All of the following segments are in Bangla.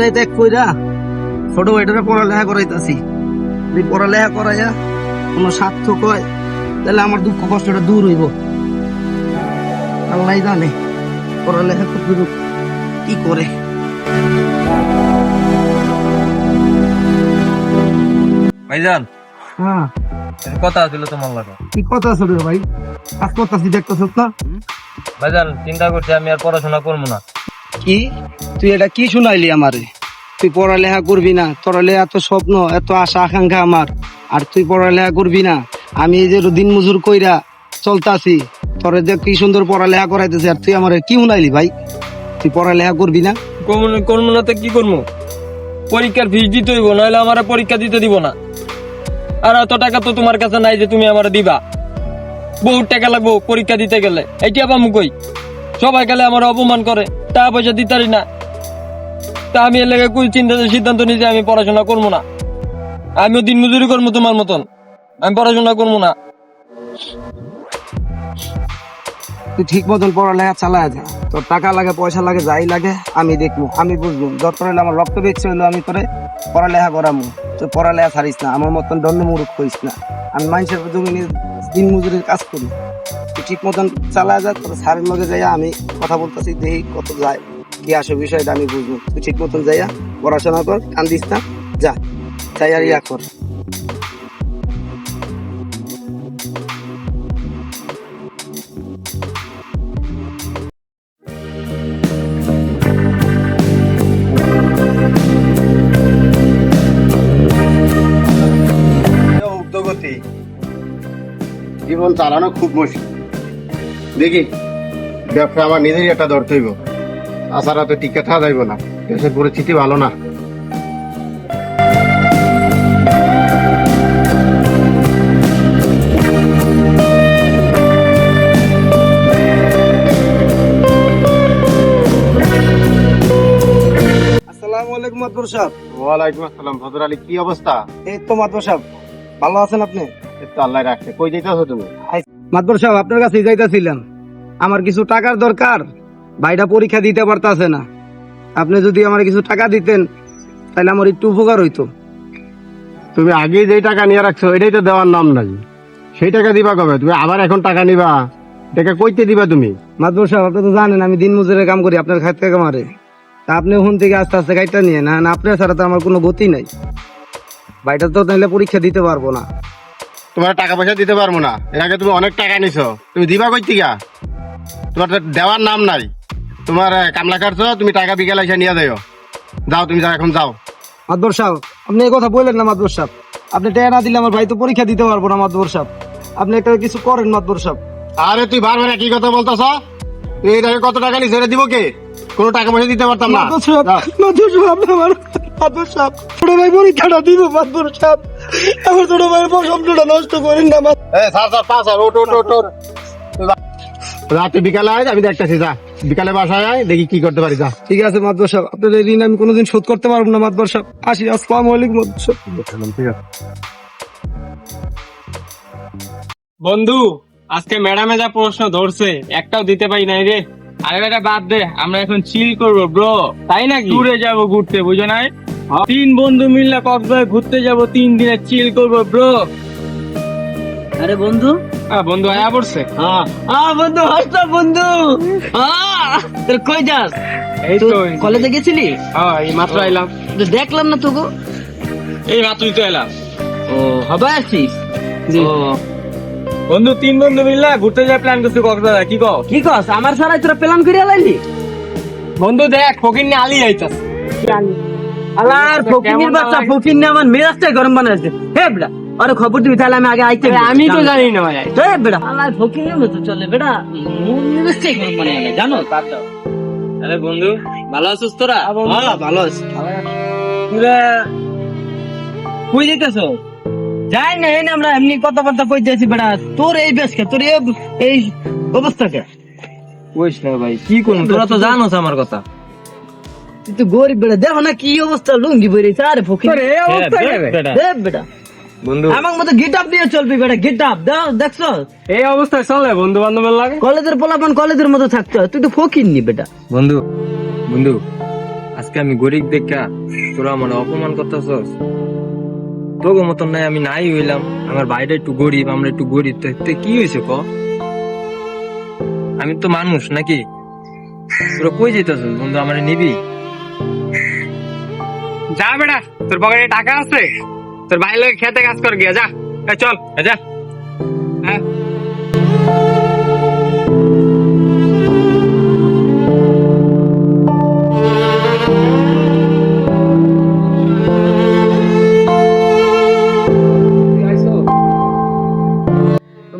রাত এক কইরা ছোট ভাইটারে পড়ালেখা করাইতাছি। যদি পড়ালেখা করাইয়া কোনো সার্থক হয় তাহলে আমার দুঃখ কষ্টটা দূর হইব। আল্লাহ জানে পড়ালেখা কতটুকু কি করে। ভাইজান হ্যাঁ। কথা ছিল তোমার লাগে। কি কথা রে ভাই? কাজ করতাছি দেখতেছ না ভাইজান চিন্তা করছি আমি আর পড়াশোনা করব না। কি? তুই এটা কি শুনাইলি আমারে? তুই পড়ালেখা করবি না, তোর এত স্বপ্ন, এত আশা, আকাঙ্ক্ষা আমার। আর তুই পড়ালেখা করবি না, আমি এই যে দিন মজুর কইরা চলতাছি, তোর যে কি সুন্দর পড়ালেখা করাইতেছি। আর তুই আমারে কি শুনাইলি ভাই? তুই পড়ালেখা করবি না? করবো- না তো কি করব পরীক্ষার ফিস দিতে হইব, নাহলে আমার পরীক্ষা দিতে দিব না। আর অত টাকা তো তোমার কাছে নাই যে তুমি আমার দিবা। বহুত টাকা লাগবো পরীক্ষা দিতে গেলে। এইটা পামু কই? সবাই গেলে আমার অপমান করে, টাকা পয়সা দিতারি না। তা আমি এর লেগে কুল চিন্তা সিদ্ধান্ত নিয়ে আমি পড়াশোনা করব না। আমিও দিন মজুরি করব তোমার মতন। আমি পড়াশোনা করব না। তুই ঠিক মতন পড়ালেখা চালায় যা। তোর টাকা লাগে, পয়সা লাগে, যাই লাগে, আমি দেখব, আমি বুঝব। যত আমার রক্ত বেঁচে হইল, আমি তোরে পড়ালেখা করামু। তুই পড়ালেখা ছাড়িস না, আমার মতন দণ্ড মুরুখ করিস না। আমি মানুষের জমিনে দিন মজুরির কাজ করি। ঠিক মতন চালায় যা, তোর স্যারের লগে যাইয়া আমি কথা বলতেছি, দেখি কত যায়। কি আসে বিষয়টা আমি বুঝব। তুই ঠিক মতন যাইয়া পড়াশোনা কর, কান্দিস না, যা যাই আর ইয়া কর। জীবন চালানো খুব মুশকিল। দেখি, ব্যবসা আমার নিজেরই একটা ধরতে তাছাড়া তো টিকে থাকা যাইব না। দেশের পরিস্থিতি ভালো না। মাদবর সাহেব। ওয়ালাইকুম আসসালাম আলী কি অবস্থা? এই তো মাদবর সাহেব। ভালো আছেন আপনি? এই তো আল্লাহ রাখছে। কই যাইতেছো তুমি? সাহেব আপনার কাছে যাইতেছিলাম। আমার কিছু টাকার দরকার। ভাইটা পরীক্ষা দিতে পারতাছে না। আপনি যদি আমার কিছু টাকা দিতেন তাহলে আমার একটু উপকার হইতো। তুমি আগে যেই টাকা নিয়ে রাখছো এটাই তো দেওয়ার নাম নাই। সেই টাকা দিবা কবে? তুমি আবার এখন টাকা নিবা? টাকা কইতে দিবা তুমি? মাতবর সাহেব আপনি তো জানেন আমি দিন মজুরের কাম করি আপনার খাইতে কামারে তা আপনি ওখান থেকে আস্তে আস্তে গাইডটা নিয়ে না না আপনার ছাড়া তো আমার কোনো গতি নাই। ভাইটা তো তাহলে পরীক্ষা দিতে পারব না। তোমার টাকা পয়সা দিতে পারব না। এর আগে তুমি অনেক টাকা নিছো। তুমি দিবা কই থেকে? তোমার দেওয়ার নাম নাই। তোমার কামলা কাটছো তুমি টাকা বিকেল এসে নিয়ে যাও যাও তুমি যাও এখন যাও। মাতবর সাহেব আপনি এই কথা বললেন না মাতবর সাহেব। আপনি টাকা না দিলে আমার ভাই তো পরীক্ষা দিতে পারব না মাতবর সাহেব। আপনি একটা কিছু করেন মাতবর সাহেব। আরে তুই বারবার কি কথা বলতেছ? এর আগে কত টাকা নিয়ে এটা দিব কে? কোনো টাকা পয়সা দিতে পারতাম না। মাদুর সাহেব, আপনি আমার মাদুর সাহেব, ছোট ভাই পরীক্ষাটা দিব মাদুর সাহেব। আমার ছোট ভাইয়ের শব্দটা নষ্ট করেন না এ স্যার স্যার পাস আর ওট ওট ওট। রাতে বিকালে আয় আমি দেখতেছি যা। বিকালে বাসায় আয় দেখি কি করতে পারি যা। ঠিক আছে মাদুর সাহেব আপনার এই ঋণ আমি কোনোদিন শোধ করতে পারব না মাদুর সাহেব। আসি আসসালামু আলাইকুম মাদুর সাহেব। ঠিক আছে বন্ধু আজকে ম্যাডামে যা প্রশ্ন ধরছে একটাও দিতে পারি নাই রে। আরে বেটা বাদ দে আমরা এখন চিল করব ব্রো তাই নাকি? ট্যুরে যাব ঘুরতে বুঝো নাই? তিন বন্ধু মিললে কক্সবাজার ঘুরতে যাব তিন দিনে চিল করব ব্রো আরে বন্ধু বন্ধু আয়া পড়ছে। আ বন্ধু হাসতো বন্ধু। তোর কই যাস? এই তো কলেজে গেছিলি? হ্যাঁ এই মাত্র আইলাম। দেখলাম না তোকে। এই মাত্রই তো এলাম ও হবে বন্ধু তিন বন্ধু মিললে ঘুরতে যাওয়ার প্ল্যান করছি কক্সবাজার কি কও? কি কস আমার সারাই তোরা প্ল্যান করে লাইলি? বন্ধু দেখ ফকির নিয়ে আলি আইতাস আলার কেমন বাচ্চা? ফকির নিয়ে আমার মেজাজটাই গরম বানাইছে। হে আরে খবর দিবি তাহলে আমি আগে আইতে আমি তো জানি না ভাই হে বেটা আলার ফকিনের মতো চলে বেটা মন জানো? আরে বন্ধু ভালো আছিস তোরা? হ্যাঁ ভালো আছি। তোরা কই যেতেছ যাই না এই আমরা এমনি কথাবার্তা কই যাচ্ছি বেটা তোর এই বেশকে তোর এই- এই অবস্থাকে কইস না ভাই কি করুন তোরা তো জানোস আমার কথা। তুই তো গরিব বেটা দেখো না কি অবস্থা লুঙ্গি বই রয়েছে আরে ফকির এই অবস্থা কেন? দেখ বেটা বন্ধু। আমার মতো গেট আপ নিয়ে চলবি বেটা গেট আপ দেখছ? এই অবস্থায় চলে বন্ধু বান্ধবের লাগে। কলেজের পোলাপান কলেজের মতো থাকতে তুই তো ফকির নি বেটা। বন্ধু বন্ধু আজকে আমি গরিব দেখা তোরা আমার অপমান করতেছস। তোকে মতন নাই আমি নাই হইলাম। আমার বাইরে একটু গরিব আমরা একটু গরিব তো কি হয়েছে ক? আমি তো মানুষ নাকি? তোরা কই যেতেছস বন্ধু আমার নিবি? যা বেটা তোর পকেটে টাকা আছে। তোর ভাই লোক খেতে কাজ কর গিয়া যা। চল। যা। হ্যাঁ।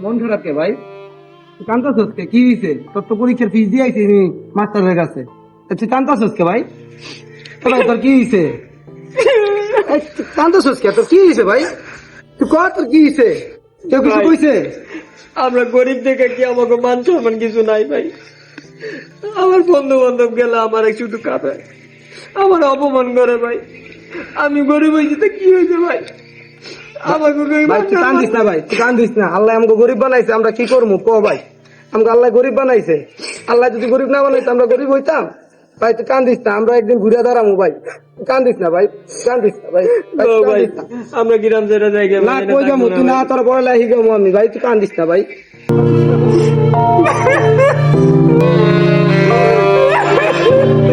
মন খারাপ কে ভাই? তুই কান্তাছস কে? কি হইছে? তোর তো পরীক্ষার ফিস দিয়ে আইছি মাস্টারের কাছে তুই কান্তাছস কে ভাই? তো ভাই তোর কি হইছে? তুই কে? তোর কি হইছে ভাই? তুই কর তোর কি হইছে? কেউ কিছু কইছে? আমরা গরিব দেখে কি আমাকে মান সম্মান কিছু নাই ভাই? আমার বন্ধু বান্ধব গেলে আমার শুধু কাঁপে। আমার অপমান করে ভাই। আমি গরিব হয়েছি তো কি হয়েছে ভাই? আমাকে কেউ ভাই তুই সম্মান- কান্দিস না ভাই তুই কান্দিস না। আল্লাহ আমাকে গরিব বানাইছে আমরা কি করব ক ভাই? আমাকে আল্লাহ গরিব বানাইছে। আল্লাহ যদি গরিব না বানাইছে আমরা গরিব হইতাম? ভাই তুই কান্দিস না আমরা একদিন ঘুরে দাঁড়াবো ভাই। কান্দিস না ভাই কান্দিস না ভাই। ভাই। আমরা গ্রাম ছেড়ে যাই না কই যাব তুই না তোর বড় লাহি যাব আমি। ভাই তুই কান্দিস না ভাই।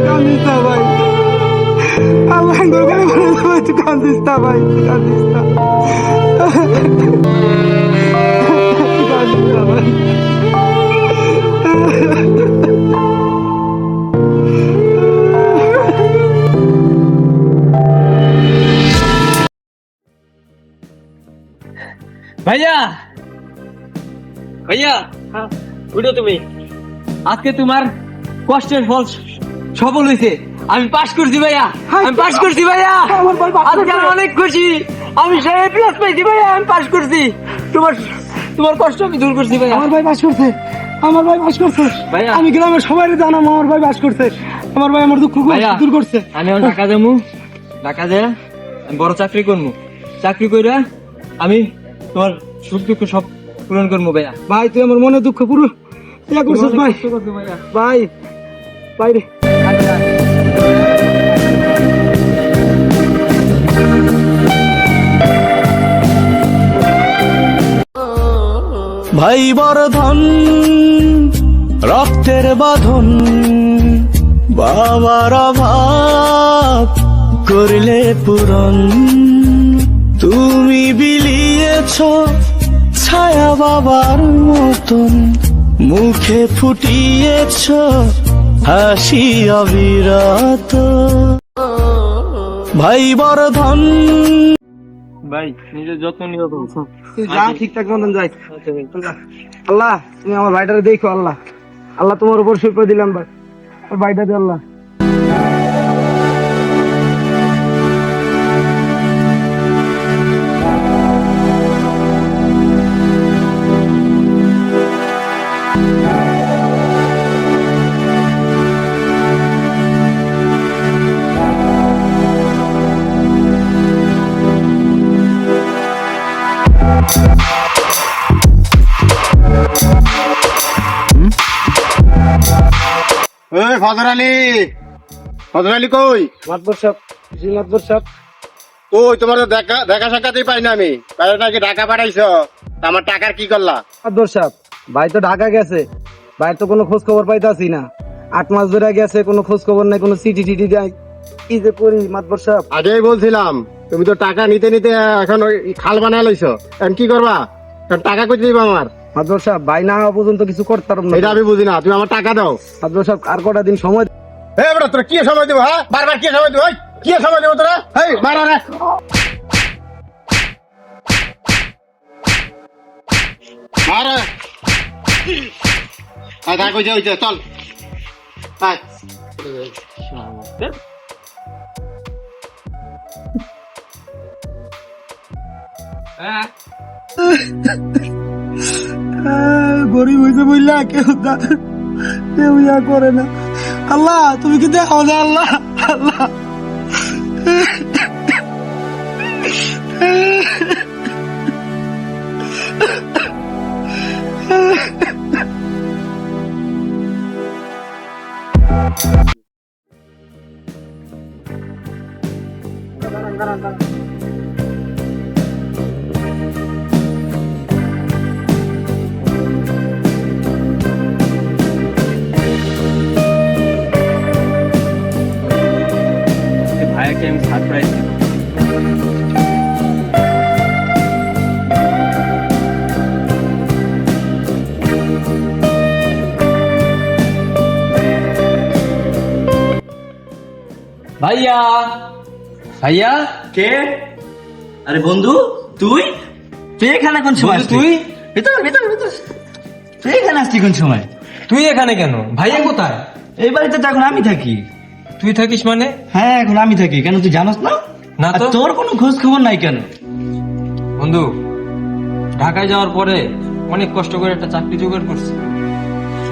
কান্দিস না ভাই। আল্লাহ গরিব বানাইছে তুই কান্দিস না ভাই কান্দিস না। তুই কান্দিস না ভাই। ভাইয়া! ভাইয়া উঠো তুমি। আজকে তোমার কষ্টের ফল সফল হয়েছে আমি পাশ করছি ভাইয়া। আমি পাশ করছি ভাইয়া। আজকে আমি অনেক খুশি। আমি সাড়ে প্লাস পাইছি ভাইয়া আমি পাশ করছি। তোমার তোমার কষ্ট আমি দূর করছি ভাইয়া। আমার ভাই বাস করছে। আমার ভাই বাস করছে। ভাইয়া। আমি গ্রামের সবাই জানাম আমার ভাই বাস করছে। আমার ভাই আমার দুঃখ ভাইয়া। দূর করছে। আমি ঢাকা যাব। ঢাকা যায় আমি বড় চাকরি করব। চাকরি করে আমি তোমার সুখ দুঃখ সব পূরণ করব ভাইয়া। ভাই তুই আমার মনে দুঃখ পুরো ইয়া করছিস ভাই। ভাই ভাই রে। ভাই বড় ধন রক্তের বাঁধন বাবার অভাব করলে পূরণ। তুমি বিলিয়েছ ছায়া বাবার মতন মুখে ফুটিয়েছ হাসি অবিরত। ভাই বড় ধন ভাই নিজের যত্ন নিও যা ঠিকঠাক মতন যাই। আল্লাহ তুমি আমার ভাইটারে দেখো আল্লাহ। আল্লাহ তোমার উপর শুক্র দিলাম ভাই। ভাইটা দে আল্লাহ। ফজর আলী। ফজর আলী কই? মাতবর সাহেব জি মাতবর সাহেব। কই তোমার তো দেখা দেখা সাক্ষাতেই পাই না আমি। বাইরে নাকি ঢাকা পাঠাইছো। আমার টাকার কি করলা? মাতবর সাহেব ভাই তো ঢাকা গেছে। ভাই তো কোনো খোঁজ খবর পাইতাছি না। আট মাস ধরে গেছে কোনো খোঁজ খবর নাই কোনো সিটি টিটি দেয় কি যে করি মাতবর সাহেব? আগেই বলছিলাম তুমি তো টাকা নিতে নিতে এখন ওই খাল বানায় লইছো। এখন কি করবা? টাকা কই দিবা আমার? মাতবর সাহেব ভাই না হওয়া পর্যন্ত কিছু করতে পারব না। এটা আমি বুঝি না তুমি আমার টাকা দাও। মাতবর সাহেব আর কটা দিন সময় হে বেটা তোরা কি সময় দেবো হ্যাঁ? বারবার কি সময় দেবো কি সময় দেবো তোরা? হেই মারা রে। মারা। আয় থাক ওই যে ওই যে চল। আয়। গরিব হয়েছে বললা কেউ কেউ ইয়া করে না। আল্লাহ, তুমি কি দেখো না আল্লাহ? আল্লাহ। দাঁড়ান দাঁড়ান দাঁড়ান। ভাইয়া। ভাইয়া? কে? আরে বন্ধু তুই? তুই এখানে কোন সময় তুই? ভিতর ভিতর ভিতর। তুই এখানে আসছি কোন সময়? তুই এখানে কেন? ভাইয়া কোথায়? এই বাড়িতে তো এখন আমি থাকি। তুই থাকিস মানে? হ্যাঁ এখন আমি থাকি। কেন তুই জানোস না? না তো। তোর কোনো খোঁজ খবর নাই কেন? বন্ধু ঢাকায় যাওয়ার পরে অনেক কষ্ট করে একটা চাকরি জোগাড় করছি।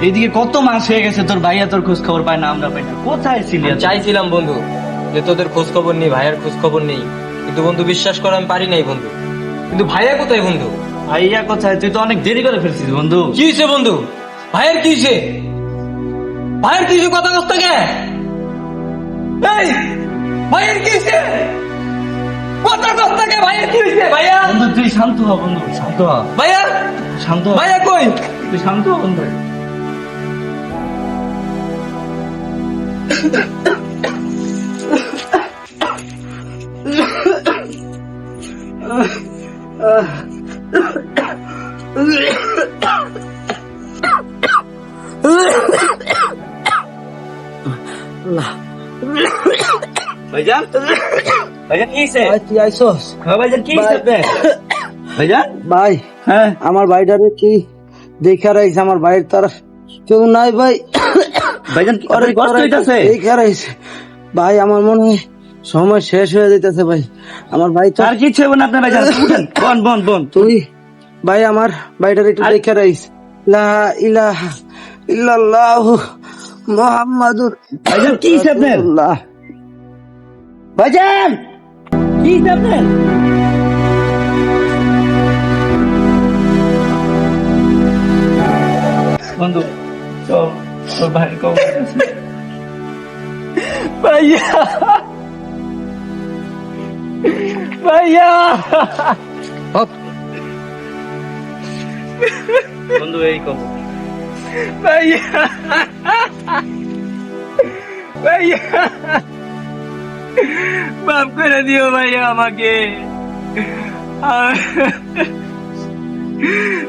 এইদিকে কত মাস হয়ে গেছে তোর ভাইয়া তোর খোঁজ খবর পায় না আমরা পাই না। কোথায় ছিলি? চাইছিলাম বন্ধু যে তোদের খোঁজ খবর নেই ভাইয়ের খোঁজ খবর নেই। কিন্তু বন্ধু বিশ্বাস করা আমি পারি নাই বন্ধু। কিন্তু ভাইয়া কোথায় বন্ধু? ভাইয়া কোথায়? তুই তো অনেক দেরি করে ফেলছিস বন্ধু। কি হয়েছে বন্ধু? ভাইয়ের কি হয়েছে ভাইয়ের কি হয়েছে কথা কষ্ট কে এই ভাইয়ের কি হয়েছে কথা কে ভাইয়ের কি হয়েছে ভাইয়া? বন্ধু তুই শান্ত হ বন্ধু। শান্ত হ। ভাইয়া? শান্ত হ। ভাইয়া কই? তুই শান্ত হ বন্ধু। ভাইজান? ভাইজান কি হয়েছে ভাই তুই হ্যাঁ ভাইজান কি হয়েছে ভাইজান? ভাই হ্যাঁ? আমার ভাইটারে কি দেখা রাইছে আমার ভাইয়ের তার? কেউ নাই ভাই। ভাইজান কি অনেক কষ্ট হইতাছে? দেখা রাইছে। ভাই আমার মনে হয় সময় শেষ হয়ে যাইতেছে ভাই। আমার ভাই তো আর কিছু হবে না আপনার ভাইজান। বন বন বন। তুই ভাই আমার ভাইটারে একটু দেখা রাইস লা ইলাহা ইল্লাল্লাহু মুহাম্মাদুর ভাইজান কি হয়েছে আপনার? ভাইজান! কি হয়েছে আপনার? বন্ধু তো তোর ভাই কম ভাইয়া! ভাইয়া! বন্ধু, এই কম ভাইয়া। ভাইয়া। মাফ করে দিও ভাইয়া আমাকে।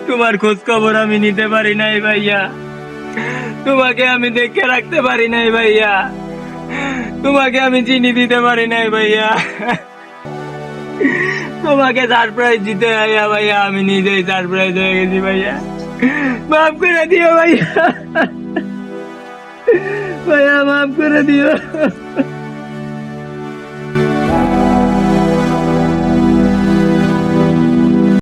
তোমার খোঁজ খবর আমি নিতে পারি নাই ভাইয়া। তোমাকে আমি দেখে রাখতে পারি নাই ভাইয়া। তোমাকে আমি চিনি দিতে পারি নাই ভাইয়া। তোমাকে সারপ্রাইজ দিতে ভাইয়া ভাইয়া, আমি নিজেই সারপ্রাইজ হয়ে গেছি ভাইয়া। মাফ করে দিও ভাইয়া। ভাইয়া, মাফ করে দিও।